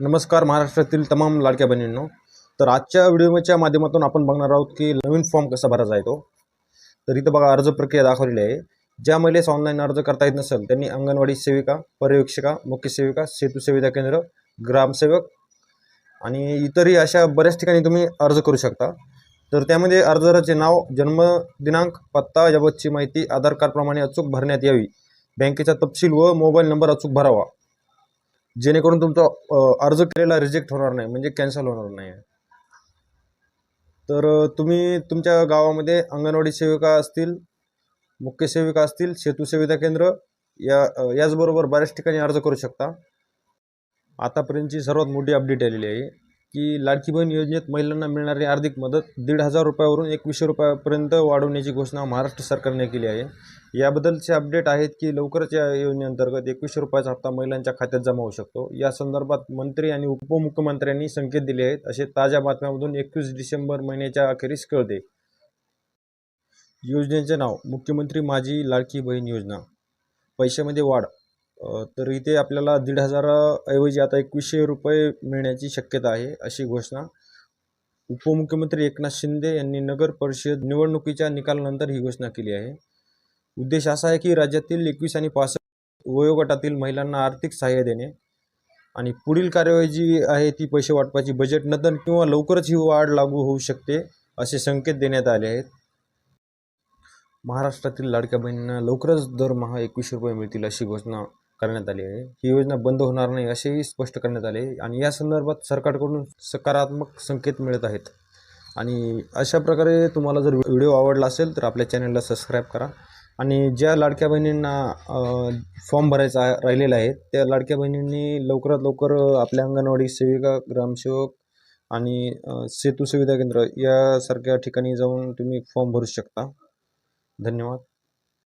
नमस्कार महाराष्ट्रातील तमाम लाडक्या बहिणींनो. तर आजच्या व्हिडिओच्या माध्यमातून आपण बघणार आहोत की नवीन फॉर्म कसा भरायचा आहे तो. तर इथं बघा अर्ज प्रक्रिया दाखवलेली आहे. ज्या महिलेस ऑनलाईन अर्ज करता येत नसेल त्यांनी अंगणवाडी सेविका पर्यवेक्षिका मुख्य सेविका सेतू सुविधा केंद्र ग्रामसेवक आणि इतरही अशा बऱ्याच ठिकाणी तुम्ही अर्ज करू शकता. तर त्यामध्ये अर्जदाराचे नाव जन्मदिनांक पत्ता याबाबतची माहिती आधार कार्डप्रमाणे अचूक भरण्यात यावी. बँकेचा तपशील व मोबाईल नंबर अचूक भरावा. जेणेकरून तुमचा अर्ज केलेला रिजेक्ट होणार नाही म्हणजे कॅन्सल होणार नाही. तर तुम्ही तुमच्या गावामध्ये अंगणवाडी सेविका असतील मुख्य सेविका असतील सेतू सुविधा केंद्र या याचबरोबर बऱ्याच ठिकाणी अर्ज करू शकता. आतापर्यंतची सर्वात मोठी अपडेट आलेली आहे. की लाडकी बहीण योजनेत महिलांना मिळणारी आर्थिक मदत दीड हजार रुपयावरून एकवीसशे रुपयापर्यंत वाढवण्याची घोषणा महाराष्ट्र सरकारने केली आहे. याबद्दलचे अपडेट आहेत की लवकरच या योजनेअंतर्गत एकवीसशे रुपयाचा हप्ता महिलांच्या खात्यात जमा होऊ शकतो. या संदर्भात मंत्री आणि उपमुख्यमंत्र्यांनी संकेत दिले आहेत. असे ताज्या बातम्यामधून एकवीस डिसेंबर महिन्याच्या अखेरीस कळते. योजनेचे नाव मुख्यमंत्री माझी लाडकी बहीण योजना. पैशामध्ये वाढ तर इथे आपल्याला दीड हजाराऐवजी आता एकवीसशे रुपये मिळण्याची शक्यता आहे अशी घोषणा. उपमुख्यमंत्री एकनाथ शिंदे यांनी नगर परिषद निवडणुकीच्या निकालानंतर ही घोषणा केली आहे. उद्देश असा आहे की राज्यातील एकवीस आणि पासष्ट वयोगटातील महिलांना आर्थिक सहाय्य देणे आणि पुढील कार्यवाही जी आहे ती पैसे वाटपाची बजेट नंतर किंवा लवकरच ही वाढ लागू होऊ शकते असे संकेत देण्यात आले आहेत. महाराष्ट्रातील लाडक्या बहिणींना लवकरच दरमहा एकवीसशे रुपये मिळतील अशी घोषणा करण्यात आली आहे. ही योजना बंद होणार नाही असेही स्पष्ट करण्यात आले आणि या संदर्भात सरकारकडून सकारात्मक संकेत मिळत आहेत. आणि अशा प्रकारे तुम्हाला जर व्हिडिओ आवडला असेल तर आपल्या चॅनलला सबस्क्राईब करा. आणि ज्या लाडक्या बहिणींना फॉर्म भरायचा राहिलेला आहे त्या लाडक्या बहिणींनी लवकरात लवकर आपल्या अंगणवाडी सेविका ग्रामसेवक आणि सेतू सुविधा केंद्र यासारख्या ठिकाणी जाऊन तुम्ही फॉर्म भरू शकता. धन्यवाद.